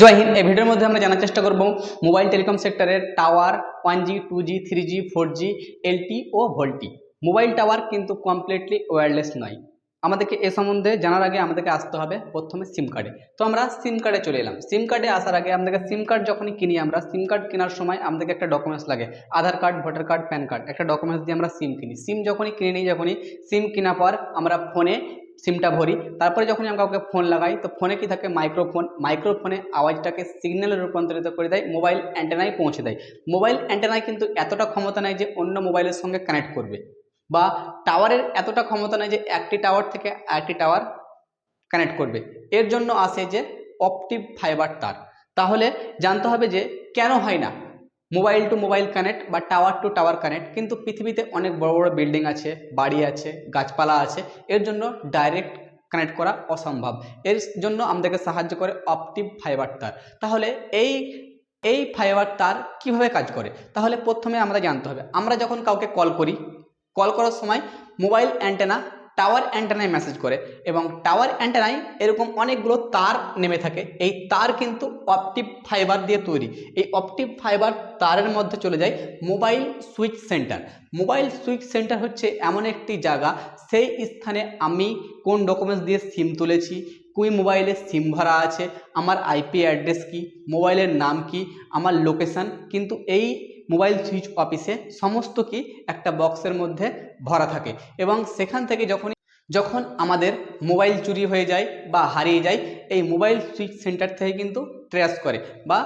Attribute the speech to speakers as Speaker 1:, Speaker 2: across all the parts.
Speaker 1: জয় হিন্দ। এই ভিডিওর মধ্যে আমরা জানার চেষ্টা করব মোবাইল টেলিকম সেক্টরের tower, one G, two G, three G, four G LTE ও ভোল্টি মোবাইল টাওয়ার কিন্তু কমপ্লিটলি ওয়্যারলেস নয়। আমাদেরকে এ সম্বন্ধে জানার আগে আমাদেরকে আসতে হবে প্রথমে সিম কার্ডে তো আমরা সিম কার্ডে চলে এলাম। সিম কার্ডে আসার আগে আমাদেরকে সিম কার্ড যখনই কিনি আমরা সিম কার্ড কেনার সময় আমাদেরকে একটা ডকুমেন্টস লাগে। Aadhaar card voter card PAN card একটা ডকুমেন্টস দিয়ে আমরা সিম কিনি। সিম যখনই কিনে নিই, যখনই সিম কেনার পর আমরা ফোনে সিমটা ভরি। তারপরে যখন আমি কাউকে ফোন লাগাই, তো ফোনে কি থাকে? মাইক্রোফোন মাইক্রোফোনে আওয়াজটাকে সিগন্যালে রূপান্তরিত করে দেয় মোবাইল অ্যান্টেনায় পৌঁছে দেয়। মোবাইল অ্যান্টেনায় কিন্তু এতটা ক্ষমতা নেই যে অন্য মোবাইলের সঙ্গে কানেক্ট করবে বা টাওয়ারের এতটা ক্ষমতা নেই যে একটি টাওয়ার থেকে আরেকটি টাওয়ার কানেক্ট করবে। এর জন্য আসে যে অপটিভ ফাইবার তার। তাহলে জানতে হবে যে কেন হয় না? মোবাইল টু মোবাইল কানেক্ট বা টাওয়ার টু টাওয়ার কানেক্ট কিন্তু পৃথিবীতে অনেক বড় বড় বিল্ডিং আছে, বাড়ি আছে, গাছপালা আছে, এর জন্য ডাইরেক্ট কানেক্ট করা অসম্ভব। এর জন্য আমাদেরকে সাহায্য করে অপটিভ ফাইবার তার। তাহলে এই এই ফাইবার তার কীভাবে কাজ করে? তাহলে প্রথমে আমরা জানতে হবে, আমরা যখন কাউকে কল করি কল করার সময় মোবাইল অ্যান্টেনা টাওয়ার অ্যান্টেনায় মেসেজ করে এবং টাওয়ার অ্যান্টেনায় এরকম অনেকগুলো তার নেমে থাকে। এই তার কিন্তু অপটিভ ফাইবার দিয়ে তৈরি। এই অপটিভ ফাইবার তারের মধ্যে চলে যায় mobile switch centre mobile switch centre হচ্ছে এমন একটি জায়গা, সেই স্থানে আমি কোন ডকুমেন্টস দিয়ে সিম তুলেছি কুই মোবাইলে সিম ভরা আছে, আমার আইপি অ্যাড্রেস কি মোবাইলের নাম কি, আমার লোকেশান কিন্তু এই মোবাইল সুইচ অফিসে সমস্ত কি একটা বক্সের মধ্যে ভরা থাকে এবং সেখান থেকে যখনই, যখন আমাদের মোবাইল চুরি হয়ে যায় বা হারিয়ে যায়, এই মোবাইল সুইচ সেন্টার থেকে কিন্তু ট্রেস করে বা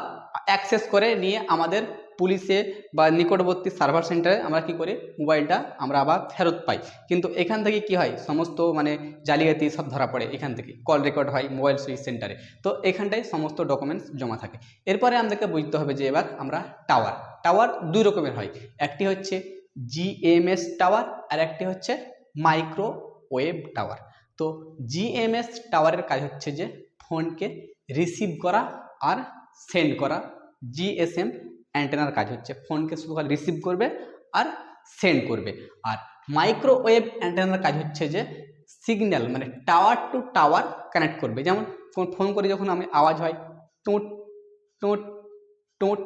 Speaker 1: অ্যাক্সেস করে নিয়ে আমাদের পুলিশে বা নিকটবর্তী সার্ভার সেন্টারে আমরা কি করি? মোবাইলটা আমরা আবার ফেরত পাই। কিন্তু এখান থেকে কি হয়? সমস্ত মানে জালিয়াতি সব ধরা পড়ে এখান থেকে। কল রেকর্ড হয় মোবাইল সুইচ সেন্টারে। তো এখানটায় সমস্ত ডকুমেন্টস জমা থাকে। এরপরে আমাদেরকে বুঝতে হবে যে এবার আমরা টাওয়ার। টাওয়ার দুই রকমের হয়। একটি হচ্ছে জিএমএস টাওয়ার আর একটি হচ্ছে মাইক্রো ওয়েভ টাওয়ার। তো জিএমএস টাওয়ারের কাজ হচ্ছে যে ফোনকে রিসিভ করা আর সেন্ড করা। জিএসএম অ্যান্টেনার কাজ হচ্ছে ফোনকে শুধু খালি রিসিভ করবে আর সেন্ড করবে। আর মাইক্রোওয়েভ অ্যান্টেনার কাজ হচ্ছে যে সিগন্যাল মানে টাওয়ার টু টাওয়ার কানেক্ট করবে। যেমন ফোন করে যখন আমি আওয়াজ হয়, টুট টুট টুট,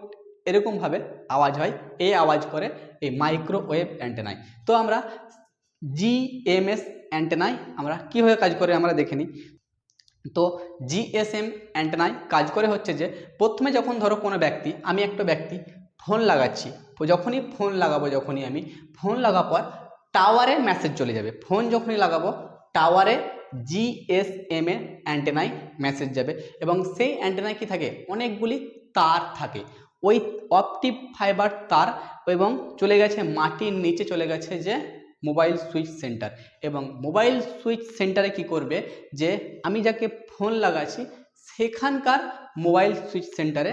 Speaker 1: এরকমভাবে আওয়াজ হয় এই আওয়াজ করে এই মাইক্রোওয়েভ অ্যান্টেনায় তো আমরা জিএমএস অ্যান্টেনায় আমরা কীভাবে কাজ করে আমরা দেখে নিই। তো জিএসএম অ্যান্টেনায় কাজ করে হচ্ছে যে, প্রথমে যখন ধরো কোনো ব্যক্তি, আমি একটা ব্যক্তি ফোন লাগাচ্ছি যখনই ফোন লাগাবো, যখনই আমি ফোন লাগার পর টাওয়ারে মেসেজ চলে যাবে। ফোন যখনই লাগাবো টাওয়ারে জিএসএম এ অ্যান্টেনায় মেসেজ যাবে এবং সেই অ্যান্টেনায় কি থাকে? অনেকগুলি তার থাকে। ওই অপটিভ ফাইবার তার এবং চলে গেছে মাটির নিচে চলে গেছে যে মোবাইল সুইচ সেন্টার এবং মোবাইল সুইচ সেন্টারে কি করবে? যে আমি যাকে ফোন লাগাচ্ছি, সেখানকার মোবাইল সুইচ সেন্টারে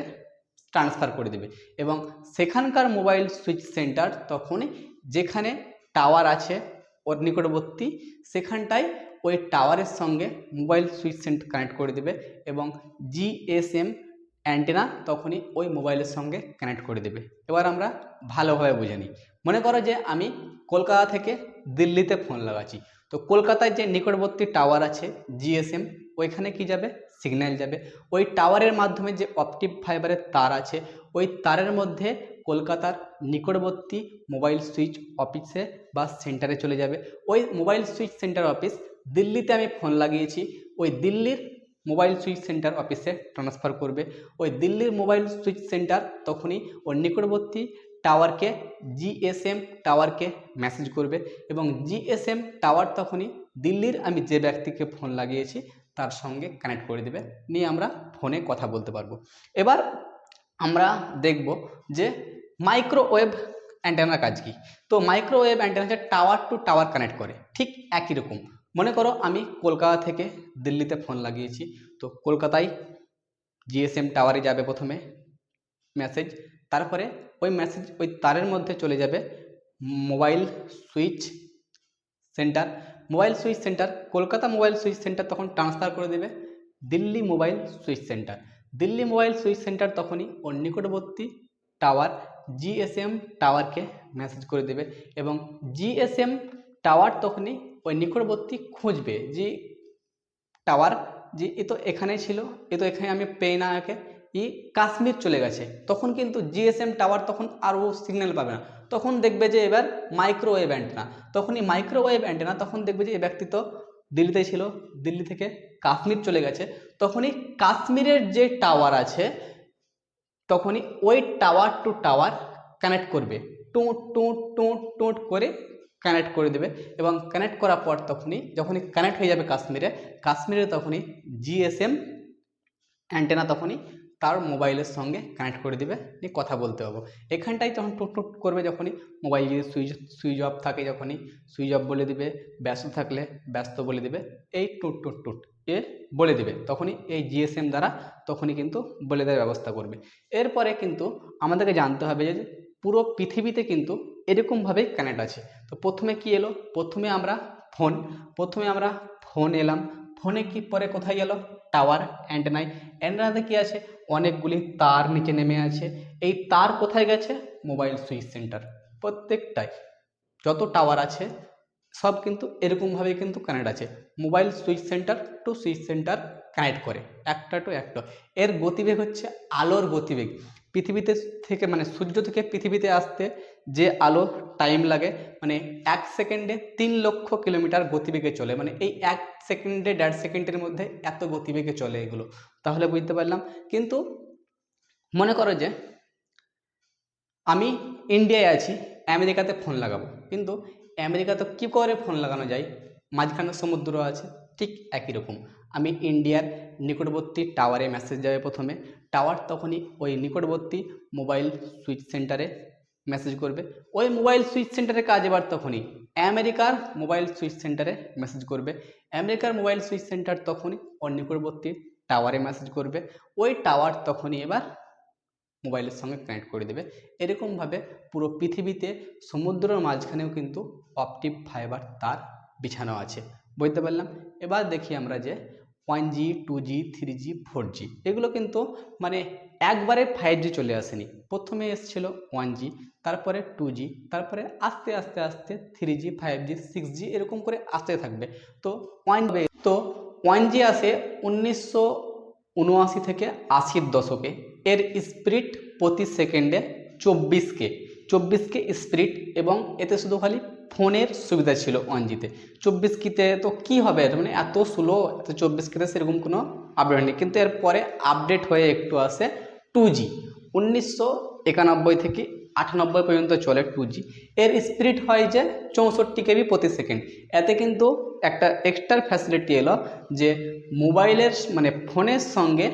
Speaker 1: ট্রান্সফার করে দেবে। এবং সেখানকার মোবাইল সুইচ সেন্টার তখনই যেখানে টাওয়ার আছে, ওর নিকটবর্তী, সেখানটায় ওই টাওয়ারের সঙ্গে মোবাইল সুইচ সেন্টার কানেক্ট করে দেবে এবং জিএসএম অ্যান্টেনা তখনই ওই মোবাইলের সঙ্গে কানেক্ট করে দেবে। এবার আমরা ভালোভাবে বুঝে নিই। মনে করো যে আমি কলকাতা থেকে দিল্লিতে ফোন লাগাচ্ছি। তো কলকাতায় যে নিকটবর্তী টাওয়ার আছে জিএসএম ওইখানে কি যাবে? সিগন্যাল যাবে। ওই টাওয়ারের মাধ্যমে যে অপটিভ ফাইবারের তার আছে, ওই তারের মধ্যে কলকাতার নিকটবর্তী মোবাইল সুইচ অফিসে বা সেন্টারে চলে যাবে। ওই মোবাইল সুইচ সেন্টার অফিস দিল্লিতে আমি ফোন লাগিয়েছি। ওই দিল্লির মোবাইল সুইচ সেন্টার অফিসে ট্রান্সফার করবে। ওই দিল্লির মোবাইল সুইচ সেন্টার তখনই ওর নিকটবর্তী টাওয়ারকে জিএসএম টাওয়ারকে মেসেজ করবে এবং জিএসএম টাওয়ার তখনই দিল্লির আমি যে ব্যক্তিকে ফোন লাগিয়েছি তার সঙ্গে কানেক্ট করে দেবে। নিয়ে আমরা ফোনে কথা বলতে পারব। এবার আমরা দেখব যে মাইক্রোওয়েভ অ্যান্টেনার কাজ কি? তো মাইক্রোওয়েভ অ্যান্টেনা হচ্ছে টাওয়ার টু টাওয়ার কানেক্ট করে। ঠিক একই রকম। মনে করো আমি কলকাতা থেকে দিল্লিতে ফোন লাগিয়েছি। তো কলকাতায় জিএসএম টাওয়ারে যাবে প্রথমে মেসেজ তারপরে ওই মেসেজ ওই তারের মধ্যে চলে যাবে mobile switch centre mobile switch centre Kolkata mobile switch centre তখন ট্রান্সফার করে দেবে Delhi mobile switch centre Delhi mobile switch centre তখনই ওর নিকটবর্তী টাওয়ার জিএসএম টাওয়ারকে মেসেজ করে দেবে এবং জিএসএম টাওয়ার তখনই ওই নিকটবর্তী খুঁজবে যে টাওয়ার যে এ তো এখানে ছিল, এ তো এখানে আমি পেয়ে না একে ই কাশ্মীর চলে গেছে। তখন কিন্তু জিএসএম টাওয়ার তখন আরও সিগন্যাল পাবে না। তখন দেখবে যে এবার মাইক্রোওয়েভ অ্যান্টেনা তখনই মাইক্রোওয়েভ অ্যান্টেনা তখন দেখবে যে এই ব্যক্তি তো দিল্লিতে ছিল, দিল্লি থেকে কাশ্মীর চলে গেছে। তখনই কাশ্মীরের যে টাওয়ার আছে, তখনই ওই টাওয়ার টু টাওয়ার কানেক্ট করবে। টুট টুট টুট টুট করে কানেক্ট করে দেবে এবং কানেক্ট করার পর তখনই যখনই কানেক্ট হয়ে যাবে কাশ্মীরে কাশ্মীরে তখনই জিএসএম অ্যান্টেনা তখনই তার মোবাইলের সঙ্গে কানেক্ট করে দিবে, নিয়ে কথা বলতে পারব এখানটাই যখন টুট টুট করবে যখনই মোবাইল যদি সুইচ সুইচ অফ থাকে যখনই সুইচ অফ বলে দিবে, ব্যস্ত থাকলে ব্যস্ত বলে দিবে, এই টুট টুট টুট এ বলে দিবে। তখনই এই জিএসএম দ্বারা তখনই কিন্তু বলে দেওয়ার ব্যবস্থা করবে। এরপরে কিন্তু আমাদেরকে জানতে হবে যে পুরো পৃথিবীতে কিন্তু এরকমভাবেই কানেক্ট আছে। তো প্রথমে কি এলো? প্রথমে আমরা ফোন প্রথমে আমরা ফোন এলাম। ফোনে কি পরে কোথায় গেল? টাওয়ার অ্যান্টেনায় অ্যান্টেনাতে কি আছে? অনেকগুলি তার নিচে নেমে আছে। এই তার কোথায় গেছে? মোবাইল সুইচ সেন্টার প্রত্যেকটাই। যত টাওয়ার আছে, সব কিন্তু এরকমভাবে কিন্তু কানেক্ট আছে। Mobile switch center to switch center connect করে। একটা টু একটা। এর গতিবেগ হচ্ছে আলোর গতিবেগ। পৃথিবীতে থেকে মানে সূর্য থেকে পৃথিবীতে আসতে যে আলো টাইম লাগে মানে এক সেকেন্ডে তিন লক্ষ কিলোমিটার গতিবেগে চলে। মানে এই এক সেকেন্ডে দেড় সেকেন্ডের মধ্যে এত গতিবেগে চলে এগুলো। তাহলে বুঝতে পারলাম। কিন্তু মনে করো যে আমি ইন্ডিয়ায় আছি, আমেরিকাতে ফোন লাগাবো। কিন্তু আমেরিকাতে কী করে ফোন লাগানো যায়? মাঝখানে সমুদ্র আছে, ঠিক একই রকম। আমি ইন্ডিয়ার নিকটবর্তী টাওয়ারে মেসেজ যাবে প্রথমে। টাওয়ার তখনই ওই নিকটবর্তী মোবাইল সুইচ সেন্টারে মেসেজ করবে। ওই মোবাইল সুইচ সেন্টারের কাজ এবার তখনই। আমেরিকার মোবাইল সুইচ সেন্টারে মেসেজ করবে। আমেরিকার মোবাইল সুইচ সেন্টার তখনই ওর নিকটবর্তী টাওয়ারে মেসেজ করবে। ওই টাওয়ার তখনই এবার মোবাইলের সঙ্গে কানেক্ট করে দেবে। এরকমভাবে পুরো পৃথিবীতে সমুদ্রের মাঝখানেও কিন্তু অপটিক ফাইবার তার বিছানো আছে। বুঝতে পারলাম? এবার দেখি আমরা যে one G two G three G four G এগুলো কিন্তু মানে একবারে ফাইভ জি চলে আসেনি। প্রথমে এসেছিল ওয়ান জি তারপরে টু জি তারপরে আস্তে আস্তে আস্তে three G five G six G এরকম করে আসতে থাকবে। তো ওয়ান তো ওয়ান জি আসে উনিশশো উনআশি থেকে আশির দশকে। এর স্পিরিট প্রতি সেকেন্ডে চব্বিশকে চব্বিশকে স্পিরিট এবং এতে শুধু খালি ফোনের সুবিধা ছিল ওয়ান জিতে চব্বিশ কিতে তো কী হবে? মানে এত স্লো এত চব্বিশ কিতে সেরকম কোনো আপডেট নেই। কিন্তু এরপরে আপডেট হয়ে একটু আসে টু জি উনিশশো একানব্বই থেকে আটানব্বই পর্যন্ত চলে টু জি এর স্পিড হয় যে চৌষট্টি কেবি প্রতি সেকেন্ড এতে কিন্তু একটা এক্সট্রা ফ্যাসিলিটি এলো যে মোবাইলের মানে ফোনের সঙ্গে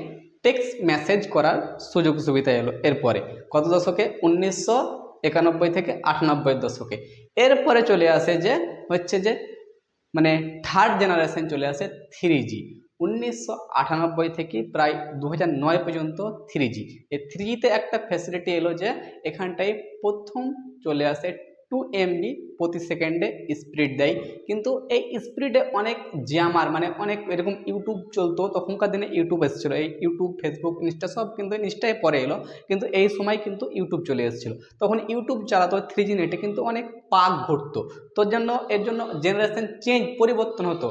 Speaker 1: টেক্সট মেসেজ করার সুযোগ সুবিধা এলো এরপরে কত দশকে উনিশশো একানব্বই থেকে আটানব্বই দশকে। এরপরে চলে আসে যে, হচ্ছে যে মানে থার্ড জেনারেশন চলে আসে থ্রি জি উনিশশো আটানব্বই থেকে প্রায় দু নয় পর্যন্ত থ্রি জি এই থ্রি জিতে একটা ফ্যাসিলিটি এলো যে, এখানটায় প্রথম চলে আসে টু এমবি প্রতি সেকেন্ডে স্পিড দেয়। কিন্তু এই স্পিডে অনেক জ্যামার মানে অনেক এরকম ইউটিউব চলতো, তখনকার দিনে ইউটিউব এসেছিল। এই ইউটিউব ফেসবুক ইনস্টা সব কিন্তু ইনস্টায় পরে এলো, কিন্তু এই সময় কিন্তু ইউটিউব চলে এসেছিল। তখন ইউটিউব চালাতো থ্রি জি নেটে কিন্তু অনেক পাক ঘটতো। তোর জন্য, এর জন্য জেনারেশন চেঞ্জ পরিবর্তন হতো।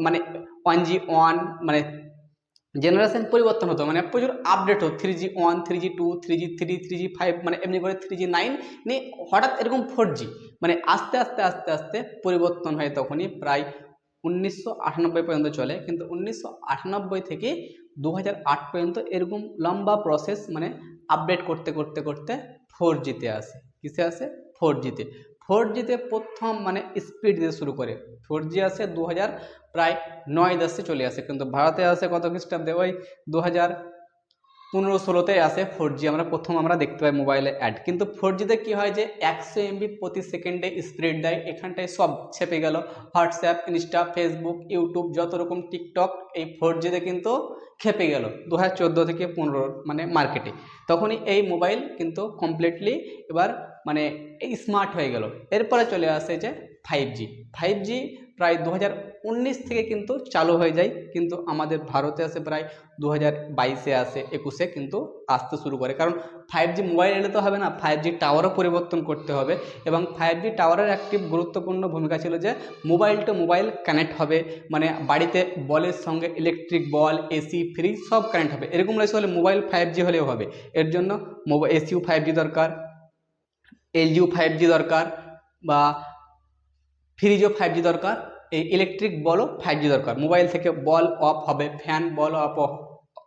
Speaker 1: মানে ওয়ান জি ওয়ান মানে জেনারেশন পরিবর্তন হতো মানে প্রচুর আপডেট হতো three G one three G two three G three three G five মানে এমনি করে থ্রি জি নাইন নিয়ে হঠাৎ এরকম ফোর জি মানে আস্তে আস্তে আস্তে আস্তে পরিবর্তন হয় তখনই প্রায় উনিশশো আটানব্বই পর্যন্ত চলে। কিন্তু উনিশশো আটানব্বই থেকে দু হাজার আট পর্যন্ত এরকম লম্বা প্রসেস মানে আপডেট করতে করতে করতে ফোর জিতে আসে। কিসে আসে? ফোর জিতে ফোর জিতে প্রথম মানে স্পিড দিতে শুরু করে। ফোর জি আসে দু হাজার প্রায় নয় দশে চলে আসে, কিন্তু ভারতে আসে কত খ্রিস্টাব্দে? ওই দু হাজার পনেরো ষোলোতে আসে ফোর জি আমরা প্রথম আমরা দেখতে পাই মোবাইলে অ্যাড কিন্তু ফোর জিতে কী হয় যে একশো এমবি প্রতি সেকেন্ডে স্পিড দেয়, এখানটায় সব ছেপে গেল। হোয়াটসঅ্যাপ, ইনস্টা, ফেসবুক, ইউটিউব, যত রকম টিকটক, এই ফোর জিতে কিন্তু খেপে গেল দু হাজার চোদ্দ থেকে পনেরো মানে মার্কেটে তখনই এই মোবাইল কিন্তু কমপ্লিটলি এবার মানে এই স্মার্ট হয়ে গেল। এরপরে চলে আসে যে ফাইভ জি ফাইভ জি প্রায় দু হাজার উনিশ থেকে কিন্তু চালু হয়ে যায়, কিন্তু আমাদের ভারতে আসে প্রায় দু হাজার বাইশে আসে, একুশে কিন্তু আসতে শুরু করে। কারণ ফাইভ জি মোবাইল এলে তো হবে না ফাইভ জি টাওয়ারও পরিবর্তন করতে হবে এবং ফাইভ জি টাওয়ারের একটি গুরুত্বপূর্ণ ভূমিকা ছিল যে মোবাইল টু মোবাইল কানেক্ট হবে মানে বাড়িতে বলের সঙ্গে ইলেকট্রিক বল এসি ফ্রিজ সব কানেক্ট হবে। এরকম রয়েছে হলে মোবাইল ফাইভ জি হলেও হবে। এর জন্য মোবাইল এসিও ফাইভ জি দরকার। এলজিও ফাইভ জি দরকার বা ফ্রিজও ফাইভ জি দরকার, এই ইলেকট্রিক বলও ফাইভ জি দরকার। মোবাইল থেকে বল অফ হবে ফ্যান বল অফ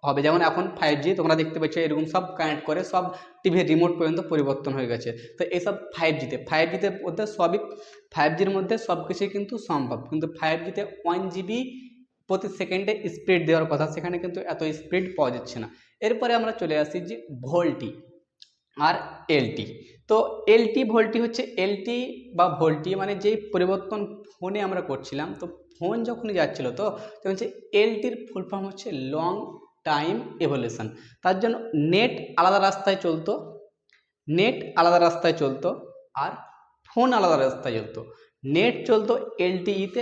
Speaker 1: হবে। যেমন এখন ফাইভ জি তোমরা দেখতে পাচ্ছ এরকম সব কানেক্ট করে, সব টিভির রিমোট পর্যন্ত পরিবর্তন হয়ে গেছে। তো এইসব ফাইভ জিতে ফাইভ জিতে মধ্যে সবই ফাইভ জির মধ্যে সব কিছুই কিন্তু সম্ভব। কিন্তু ফাইভ জিতে ওয়ান জিবি প্রতি সেকেন্ডে স্পিড দেওয়ার কথা, সেখানে কিন্তু এত স্পিড পাওয়া যাচ্ছে না। এরপরে আমরা চলে আসি যে ভোল্টি আর এলটি তো এলটি ভোল্টি হচ্ছে এলটি বা ভোল্টি মানে যেই পরিবর্তন ফোনে আমরা করছিলাম, তো ফোন যখনই যাচ্ছিল তো তখন হচ্ছে এলটির ফুল ফর্ম হচ্ছে লং টাইম এভলিউশন তার জন্য নেট আলাদা রাস্তায় চলতো নেট আলাদা রাস্তায় চলতো আর ফোন আলাদা রাস্তায় চলতো। নেট চলতো এলটিইতে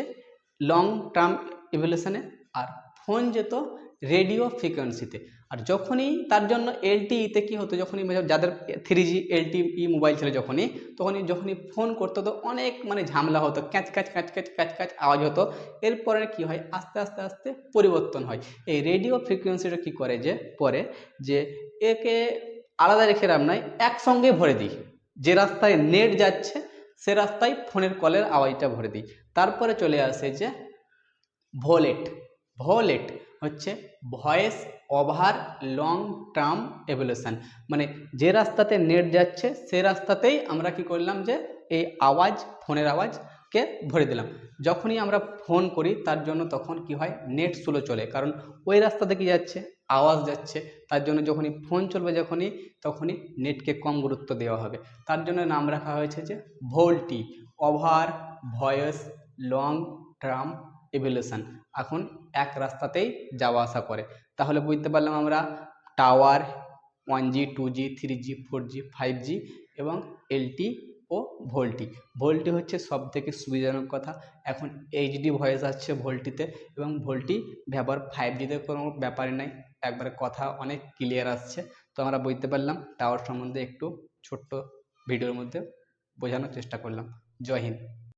Speaker 1: লং টার্ম এভলিউশনে আর ফোন যেত রেডিও ফ্রিকোয়েন্সিতে আর যখনই তার জন্য এলটিইতে কি হতো, যখনই মানে যাদের থ্রি জি এলটিই মোবাইল ছিল যখনই, তখনই যখনই ফোন করতো তো অনেক মানে ঝামেলা হতো, ক্যাচ ক্যাচ ক্যাচ ক্যাচ ক্যাচ ক্যাচ আওয়াজ হতো। এরপরে কি হয়, আস্তে আস্তে আস্তে পরিবর্তন হয়। এই রেডিও ফ্রিকোয়েন্সিটা কি করে যে, পরে যে একে আলাদা রেখে রাম নাই, একসঙ্গে ভরে দিই। যে রাস্তায় নেট যাচ্ছে, সে রাস্তায় ফোনের কলের আওয়াজটা ভরে দিই। তারপরে চলে আসে যে ভোলেট ভোলেট হচ্ছে voice over long term evolution. মানে যে রাস্তাতে নেট যাচ্ছে, সে রাস্তাতেই আমরা কি করলাম যে এই আওয়াজ, ফোনের আওয়াজকে ভরে দিলাম। যখনই আমরা ফোন করি, তার জন্য তখন কি হয়? নেট স্লো চলে। কারণ ওই রাস্তাতে কি যাচ্ছে? আওয়াজ যাচ্ছে। তার জন্য যখনই ফোন চলবে যখনই, তখনই নেটকে কম গুরুত্ব দেওয়া হবে। তার জন্য নাম রাখা হয়েছে যে VoLTE, over voice long term evolution. এখন এক রাস্তাতেই যাওয়া আসা করে। তাহলে বুঝতে পারলাম আমরা tower one G two G three G four G five G এবং এলটি ও ভোল্টি ভোল্টি হচ্ছে সব থেকে সুবিধাজনক কথা। এখন এইচডি ভয়েস আসছে ভোল্টিতে এবং ভোল্টি ব্যবহার ফাইভ জিতে কোনো ব্যাপারই নাই। একবারে কথা অনেক ক্লিয়ার আসছে। তো আমরা বুঝতে পারলাম টাওয়ার সম্বন্ধে একটু ছোট্ট ভিডিওর মধ্যে বোঝানোর চেষ্টা করলাম। জয় হিন্দ।